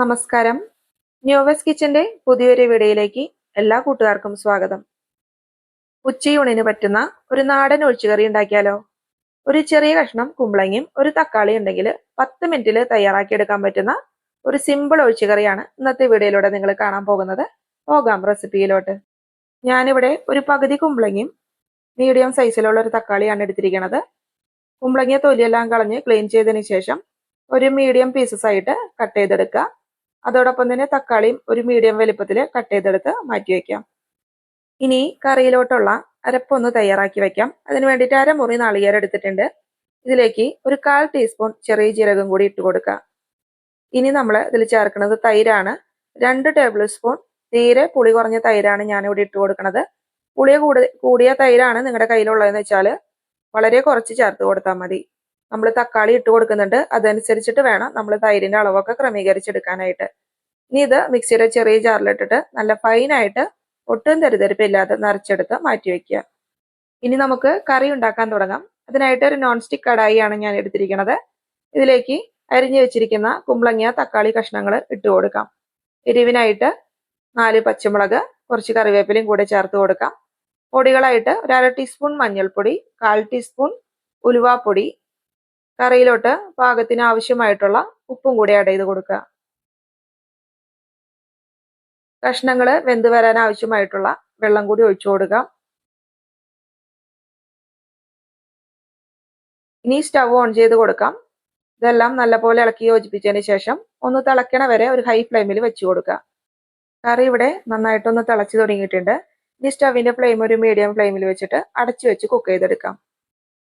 നമസ്കാരം. ന്യൂവസ് കിച്ചന്റെ പുതിയൊരു വീഡിയോയിലേക്ക് എല്ലാ കൂട്ടുകാർക്കും സ്വാഗതം. ഉച്ചയൂണിന് പറ്റുന്ന ഒരു നാടൻ ഒഴിച്ചുകറി ഉണ്ടാക്കിയാലോ? ഒരു ചെറിയ കഷ്ണം കുമ്പളങ്ങയും ഒരു തക്കാളി ഉണ്ടെങ്കിൽ പത്ത് മിനിറ്റിൽ തയ്യാറാക്കിയെടുക്കാൻ പറ്റുന്ന ഒരു സിമ്പിൾ ഒഴിച്ചുകറിയാണ് ഇന്നത്തെ വീഡിയോയിലൂടെ നിങ്ങൾ കാണാൻ പോകുന്നത്. പോകാം റെസിപ്പിയിലോട്ട്. ഞാനിവിടെ ഒരു പകുതി കുമ്പളങ്ങയും മീഡിയം സൈസിലുള്ള ഒരു തക്കാളിയാണ് എടുത്തിരിക്കുന്നത്. കുമ്പളങ്ങിയ തൊലിയെല്ലാം കളഞ്ഞ് ക്ലീൻ ചെയ്തതിന് ശേഷം ഒരു മീഡിയം പീസസ് ആയിട്ട് കട്ട് ചെയ്തെടുക്കുക. അതോടൊപ്പം തന്നെ തക്കാളിയും ഒരു മീഡിയം വലിപ്പത്തിൽ കട്ട് ചെയ്തെടുത്ത് മാറ്റി വയ്ക്കാം ഇനി കറിയിലോട്ടുള്ള അരപ്പൊന്ന് തയ്യാറാക്കി വയ്ക്കാം അതിന് വേണ്ടിയിട്ട് അരമുറി നാളികേരം എടുത്തിട്ടുണ്ട്. ഇതിലേക്ക് ഒരു കാൽ ടീസ്പൂൺ ചെറിയ ജീരകം കൂടി ഇട്ട് കൊടുക്കുക. ഇനി നമ്മൾ ഇതിൽ ചേർക്കുന്നത് തൈരാണ്. രണ്ട് ടേബിൾ സ്പൂൺ തീരെ പുളി കുറഞ്ഞ തൈരാണ് ഞാനിവിടെ ഇട്ട് കൊടുക്കുന്നത് പുളിയ കൂടി കൂടിയ തൈരാണ് നിങ്ങളുടെ കയ്യിലുള്ളതെന്ന് വെച്ചാൽ വളരെ കുറച്ച് ചേർത്ത് കൊടുത്താൽ മതി. നമ്മൾ തക്കാളി ഇട്ട് കൊടുക്കുന്നുണ്ട്. അതനുസരിച്ചിട്ട് വേണം നമ്മൾ തൈരിന്റെ അളവൊക്കെ ക്രമീകരിച്ചെടുക്കാനായിട്ട്. ഇനി ഇത് മിക്സിയുടെ ചെറിയ ജാറിലിട്ടിട്ട് നല്ല ഫൈനായിട്ട് ഒട്ടും തെരുതെരുപ്പില്ലാതെ നിറച്ചെടുത്ത് മാറ്റി വെക്കുക. ഇനി നമുക്ക് കറി ഉണ്ടാക്കാൻ തുടങ്ങാം. അതിനായിട്ട് ഒരു നോൺ സ്റ്റിക്ക് കടായിയാണ് ഞാൻ എടുത്തിരിക്കുന്നത് ഇതിലേക്ക് അരിഞ്ഞു വെച്ചിരിക്കുന്ന കുമ്പളങ്ങിയ തക്കാളി കഷ്ണങ്ങൾ ഇട്ട് കൊടുക്കാം. എരിവിനായിട്ട് നാല് പച്ചമുളക് കുറച്ച് കറിവേപ്പിലയും കൂടെ ചേർത്ത് കൊടുക്കാം. പൊടികളായിട്ട് ഒരു അര ടീസ്പൂൺ മഞ്ഞൾപ്പൊടി കാൽ ടീസ്പൂൺ ഉലുവാപ്പൊടി കറിയിലോട്ട് പാകത്തിന് ആവശ്യമായിട്ടുള്ള ഉപ്പും കൂടി ആഡ് ചെയ്ത് കൊടുക്കുക. കഷ്ണങ്ങൾ വെന്ത് വരാൻ ആവശ്യമായിട്ടുള്ള വെള്ളം കൂടി ഒഴിച്ചു കൊടുക്കാം ഇനി സ്റ്റവ് ഓൺ ചെയ്ത് കൊടുക്കാം. ഇതെല്ലാം നല്ലപോലെ ഇളക്കി യോജിപ്പിച്ചതിന് ശേഷം ഒന്ന് തിളയ്ക്കണ വരെ ഒരു ഹൈ ഫ്ലെയിമിൽ വെച്ച് കൊടുക്കുക. കറി ഇവിടെ നന്നായിട്ടൊന്ന് തിളച്ചു തുടങ്ങിയിട്ടുണ്ട്. ഇനി സ്റ്റവിന്റെ ഫ്ലെയിം ഒരു മീഡിയം ഫ്ലെയിമിൽ വെച്ചിട്ട് അടച്ചു വെച്ച് കുക്ക് ചെയ്തെടുക്കാം.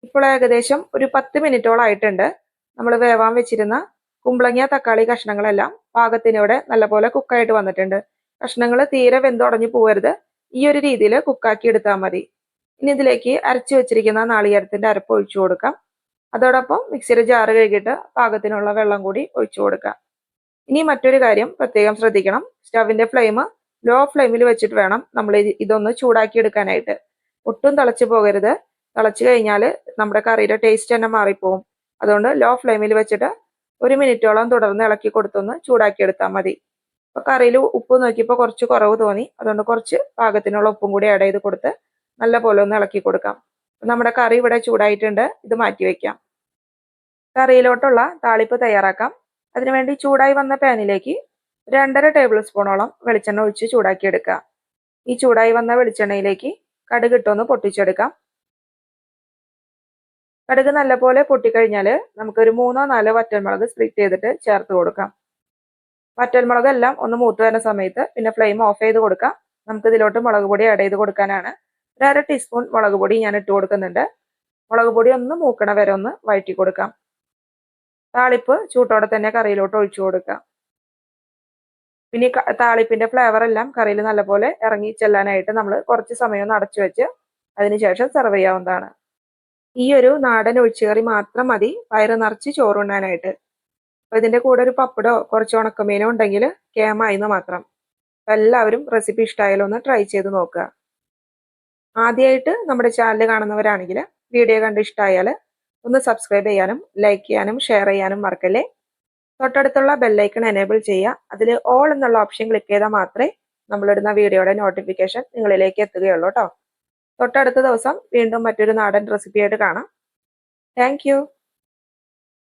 ഇപ്പോൾ ഏകദേശം ഒരു പത്ത് മിനിറ്റോളം ആയിട്ടുണ്ട്. നമ്മൾ വേവാൻ വെച്ചിരുന്ന കുമ്പളങ്ങിയ തക്കാളി കഷ്ണങ്ങളെല്ലാം പാകത്തിനോടെ നല്ലപോലെ കുക്കായിട്ട് വന്നിട്ടുണ്ട്. കഷ്ണങ്ങൾ തീരെ വെന്തുടഞ്ഞു പോകരുത് ഈ ഒരു രീതിയിൽ കുക്കാക്കി എടുത്താൽ മതി. ഇനി ഇതിലേക്ക് അരച്ചു വെച്ചിരിക്കുന്ന നാളികേരത്തിന്റെ അരപ്പ് ഒഴിച്ചു കൊടുക്കാം. അതോടൊപ്പം മിക്സിയുടെ ജാറ് കഴുകിയിട്ട് പാകത്തിനുള്ള വെള്ളം കൂടി ഒഴിച്ചു കൊടുക്കാം. ഇനി മറ്റൊരു കാര്യം പ്രത്യേകം ശ്രദ്ധിക്കണം. സ്റ്റവിന്റെ ഫ്ലെയിം ലോ ഫ്ലെയിമിൽ വെച്ചിട്ട് വേണം നമ്മൾ ഇതൊന്ന് ചൂടാക്കി എടുക്കാനായിട്ട്. ഒട്ടും തിളച്ചു പോകരുത്. തിളച്ചു കഴിഞ്ഞാൽ നമ്മുടെ കറിയുടെ ടേസ്റ്റ് തന്നെ മാറിപ്പോവും. അതുകൊണ്ട് ലോ ഫ്ലെയിമിൽ വെച്ചിട്ട് ഒരു മിനിറ്റോളം തുടർന്ന് ഇളക്കി കൊടുത്തൊന്ന് ചൂടാക്കി എടുത്താൽ മതി. അപ്പൊ കറിയിൽ ഉപ്പ് നോക്കിയപ്പോൾ കുറച്ച് കുറവ് തോന്നി. അതുകൊണ്ട് കുറച്ച് പാകത്തിനുള്ള ഉപ്പും കൂടി ആഡ് ചെയ്ത് കൊടുത്ത് നല്ല പോലെ ഒന്ന് ഇളക്കി കൊടുക്കാം. നമ്മുടെ കറി ഇവിടെ ചൂടായിട്ടുണ്ട്. ഇത് മാറ്റി വെക്കാം. കറിയിലോട്ടുള്ള താളിപ്പ് തയ്യാറാക്കാം. അതിനുവേണ്ടി ചൂടായി വന്ന പാനിലേക്ക് രണ്ടര ടേബിൾ സ്പൂണോളം വെളിച്ചെണ്ണ ഒഴിച്ച് ചൂടാക്കി എടുക്കുക ഈ ചൂടായി വന്ന വെളിച്ചെണ്ണയിലേക്ക് കടുകിട്ടൊന്ന് പൊട്ടിച്ചെടുക്കാം. കടുക് നല്ലപോലെ പൊട്ടിക്കഴിഞ്ഞാൽ നമുക്കൊരു മൂന്നോ നാലോ വറ്റൽമുളക് സ്പ്ലിറ്റ് ചെയ്തിട്ട് ചേർത്ത് കൊടുക്കാം. വറ്റൽമുളക് എല്ലാം ഒന്ന് മൂത്ത് വരുന്ന സമയത്ത് പിന്നെ ഫ്ലെയിം ഓഫ് ചെയ്ത് കൊടുക്കാം. നമുക്ക് ഇതിലോട്ട് മുളക് പൊടി ആഡ് ചെയ്ത് കൊടുക്കാനാണ്. ഒരു അര ടീസ്പൂൺ മുളക് പൊടി ഞാൻ ഇട്ട് കൊടുക്കുന്നുണ്ട്. മുളക് പൊടി ഒന്ന് മൂക്കണ വരെ ഒന്ന് വഴറ്റി കൊടുക്കാം. താളിപ്പ് ചൂട്ടോടെ തന്നെ കറിയിലോട്ട് ഒഴിച്ചു കൊടുക്കാം. പിന്നെ താളിപ്പിന്റെ ഫ്ലേവർ എല്ലാം കറിയിൽ നല്ലപോലെ ഇറങ്ങി ചെല്ലാനായിട്ട് നമ്മൾ കുറച്ച് സമയം ഒന്ന് അടച്ചു വെച്ച് അതിനുശേഷം സെർവ് ചെയ്യാവുന്നതാണ്. ഈ ഒരു നാടൻ ഒഴിച്ചുകറി മാത്രം മതി. വയറ് നിറച്ച് ചോറുണ്ണാനായിട്ട്. അപ്പൊ ഇതിന്റെ കൂടെ ഒരു പപ്പടോ കുറച്ച് ഉണക്കമീനോ ഉണ്ടെങ്കിൽ കേമായിന്ന് മാത്രം. അപ്പൊ എല്ലാവരും റെസിപ്പി ഇഷ്ടമായാലും ഒന്ന് ട്രൈ ചെയ്ത് നോക്കുക. ആദ്യമായിട്ട് നമ്മുടെ ചാനൽ കാണുന്നവരാണെങ്കിൽ വീഡിയോ കണ്ട് ഇഷ്ടമായാൽ ഒന്ന് സബ്സ്ക്രൈബ് ചെയ്യാനും ലൈക്ക് ചെയ്യാനും ഷെയർ ചെയ്യാനും മറക്കല്ലേ? തൊട്ടടുത്തുള്ള ബെല്ലൈക്കൺ എനേബിൾ ചെയ്യുക. അതിൽ ഓൾ എന്നുള്ള ഓപ്ഷൻ ക്ലിക്ക് ചെയ്താൽ മാത്രമേ നമ്മളിടുന്ന വീഡിയോയുടെ നോട്ടിഫിക്കേഷൻ നിങ്ങളിലേക്ക് എത്തുകയുള്ളൂ കേട്ടോ. തൊട്ടടുത്ത ദിവസം വീണ്ടും മറ്റൊരു നാടൻ റെസിപ്പിയായിട്ട് കാണാം. താങ്ക്